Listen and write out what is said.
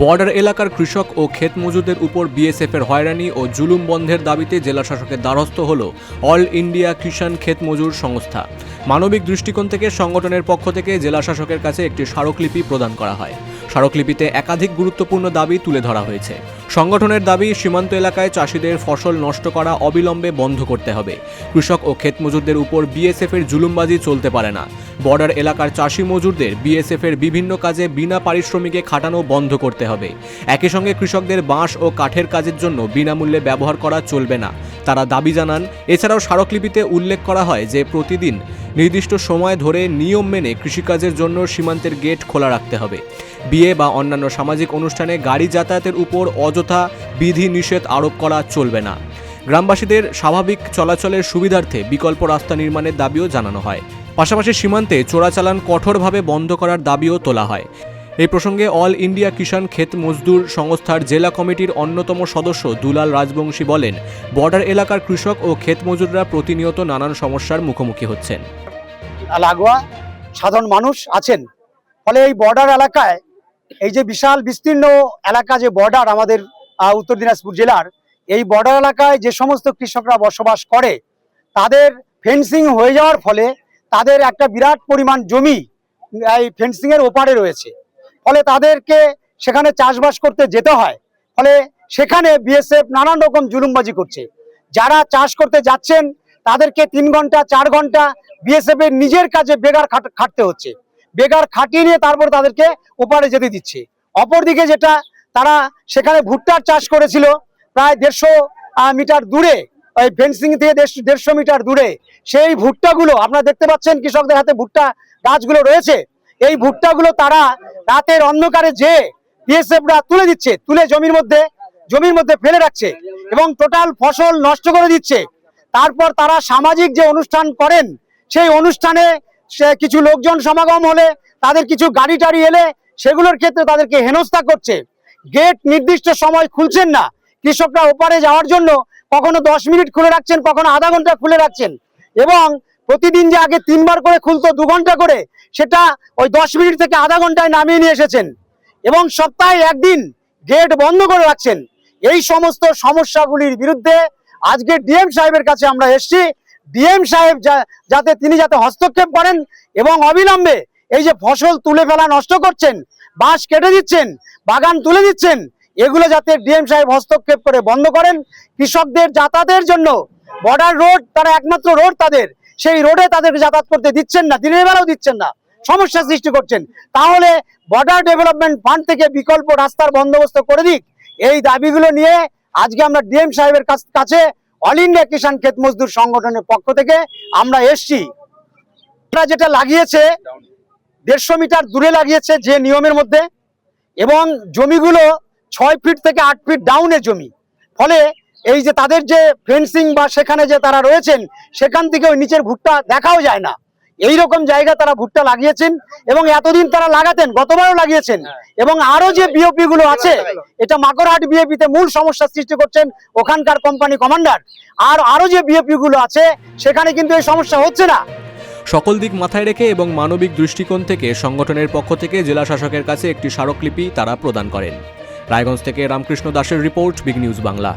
Border এলাকার কৃষক ও ক্ষেত মজুদের উপর বিএসএফের হয়রানি ও জুলুম বন্ধের দাবিতে জেলা শাসকের দ্বারস্থ হল অল ইন্ডিয়া কিষাণ ক্ষেত মজুর সংস্থা। মানবিক দৃষ্টিকোণ থেকে সংগঠনের পক্ষ থেকে জেলা শাসকের কাছে একটি স্মারকলিপি প্রদান করা হয়। স্মারকলিপিতে একাধিক গুরুত্বপূর্ণ দাবি তুলে ধরা হয়েছে। সংগঠনের দাবি, সীমান্ত এলাকায় চাষিদের ফসল নষ্ট করা অবিলম্বে বন্ধ করতে হবে। কৃষক ও ক্ষেত মজুরদের উপর বিএসএফের জুলুমবাজি চলতে পারে না। বর্ডার এলাকার চাষি মজুরদের বিএসএফের বিভিন্ন কাজে বিনা পারিশ্রমিকে খাটানো বন্ধ করতে হবে। একই সঙ্গে কৃষকদের বাঁশ ও কাঠের কাজের জন্য বিনামূল্যে ব্যবহার করা চলবে না। তারা দাবি জানান। এছাড়াও স্মারকলিপিতে উল্লেখ করা হয় যে, প্রতিদিন নির্দিষ্ট সময় ধরে নিয়ম মেনে কৃষিকাজের জন্য সীমান্তের গেট খোলা রাখতে হবে। বিয়ে বা অন্যান্য সামাজিক অনুষ্ঠানে গাড়ি যাতায়াতের উপর অযথা বিধি নিষেধ আরোপ করা চলবে না। গ্রামবাসীদের স্বাভাবিক চলাচলের সুবিধার্থে বিকল্প রাস্তা নির্মাণের দাবিও জানানো হয়। পাশাপাশি সীমান্তে চোরাচালান কঠোরভাবে বন্ধ করার দাবিও তোলা হয়। এই প্রসঙ্গে অল ইন্ডিয়া কিষাণ ক্ষেত মজদুর সংস্থার জেলা কমিটির অন্যতম সদস্য দুলাল রাজবংশী বলেন, বর্ডার এলাকার কৃষক ও ক্ষেত মজুররা প্রতিনিয়ত নানান সমস্যার মুখোমুখি হচ্ছেন। লাগোয়া, সাধারণ মানুষ আছেন। ফলে এই বর্ডার এলাকায় এই যে বিশাল, বিস্তীর্ণ এলাকা যে বর্ডার আমাদের উত্তর দিনাজপুর জেলার, এই বর্ডার এলাকায় যে সমস্ত কৃষকরা বসবাস করে, তাদের ফেন্সিং হয়ে যাওয়ার ফলে তাদের একটা বিরাট পরিমাণ জমি, এই ফেন্সিং এর ওপারে রয়েছে। ফলে তাদেরকে সেখানে চাষবাস করতে যেতে হয়। ফলে সেখানে বিএসএফ নানান রকম জুলুমবাজি করছে। যারা চাষ করতে যাচ্ছেন, তাদেরকে তিন ঘণ্টা, চার ঘণ্টা বিএসএফ এর নিজের কাজে বেগার খাটতে হচ্ছে। বেগার খাটিয়ে নিয়ে তারপর তাদেরকে ওপারে যেতে দিচ্ছে। অপরদিকে যেটা, তারা সেখানে ভুট্টার চাষ করেছিল প্রায় দেড়শো মিটার দূরে, ওই ফেন্সিং থেকে দেড়শো মিটার দূরে। সেই ভুট্টাগুলো, আপনারা দেখতে পাচ্ছেন কৃষকদের হাতে ভুট্টা গাছগুলো রয়েছে। এই ভুট্টাগুলো তারা রাতের অন্ধকারে যে বিএসএফরা তুলে দিচ্ছে, তুলে জমির মধ্যে জমির মধ্যে ফেলে রাখছে এবং টোটাল ফসল নষ্ট করে দিচ্ছে, তারপর তারা সামাজিক যে অনুষ্ঠান করেন, সেই অনুষ্ঠানে সে কিছু লোকজন সমাগম হলে, তাদের কিছু গাড়ি টাড়ি এলে, সেগুলোর ক্ষেত্রে তাদেরকে হেনস্থা করছে। গেট নির্দিষ্ট সময় খুলছেন না। কৃষকরা ওপারে যাওয়ার জন্য কখনো দশ মিনিট খুলে রাখছেন, কখনো আধা ঘণ্টা খুলে রাখছেন এবং প্রতিদিন যে আগে তিনবার করে খুলতো, দু ঘণ্টা করে, সেটা ওই দশ মিনিট থেকে আধা ঘন্টায় নামিয়ে নিয়ে এসেছেন। এবং সপ্তাহে একদিন গেট বন্ধ করে রাখছেন। এই সমস্ত সমস্যাগুলির বিরুদ্ধে আজকে ডিএম সাহেবের কাছে আমরা এসেছি। ডিএম সাহেব যাতে তিনি যাতে হস্তক্ষেপ করেন এবং অবিলম্বে এই যে ফসল তুলে ফেলা নষ্ট করছেন, বাঁশ কেটে দিচ্ছেন, বাগান তুলে দিচ্ছেন, এগুলো যাতে ডিএম সাহেব হস্তক্ষেপ করে বন্ধ করেন। কৃষকদের যাতায়াতের জন্য বর্ডার রোড তারা একমাত্র রোড তাদের। সেই রোডে তাদেরকে যাতায়াত করতে দিচ্ছেন না, দিনের বেলাও দিচ্ছেন না। সমস্যা সৃষ্টি করছেন। তাহলে বর্ডার ডেভেলপমেন্ট ফান্ড থেকে বিকল্প রাস্তার বন্দোবস্ত করে দিক। এই দাবিগুলো নিয়ে আজকে আমরা ডিএম সাহেবের কাছ- অল ইন্ডিয়া কিষাণ ক্ষেত মজদুর সংগঠনের পক্ষ থেকে আমরা এসছি। তারা যেটা লাগিয়েছে, দেড়শো মিটার দূরে লাগিয়েছে যে নিয়মের মধ্যে, এবং জমিগুলো ছয় ফিট থেকে আট ফিট ডাউনের জমি। ফলে এই যে তাদের যে ফেন্সিং বা সেখানে যে তারা রয়েছেন সেখান থেকে ওই নিচের ভুট্টা দেখাও যায় না। এই রকম জায়গা তারা ভুট্টা লাগিয়েছেন এবং এতদিন তারা লাগাতেন গতবারও লাগিয়েছেন। এবং আরও যে বিওপি গুলো আছে এটা মাকড়হাট বিএপিতে মূল সমস্যা সৃষ্টি করছেন ওখানকার কোম্পানি কমান্ডার আর আরও যে বিএপি গুলো আছে সেখানে কিন্তু এই সমস্যা হচ্ছে না। সকল দিক মাথায় রেখে এবং মানবিক দৃষ্টিকোণ থেকে সংগঠনের পক্ষ থেকে জেলা শাসকের কাছে একটি স্মারকলিপি তারা প্রদান করেন। রায়গঞ্জ থেকে রামকৃষ্ণ দাসের রিপোর্ট বিগ নিউজ বাংলা।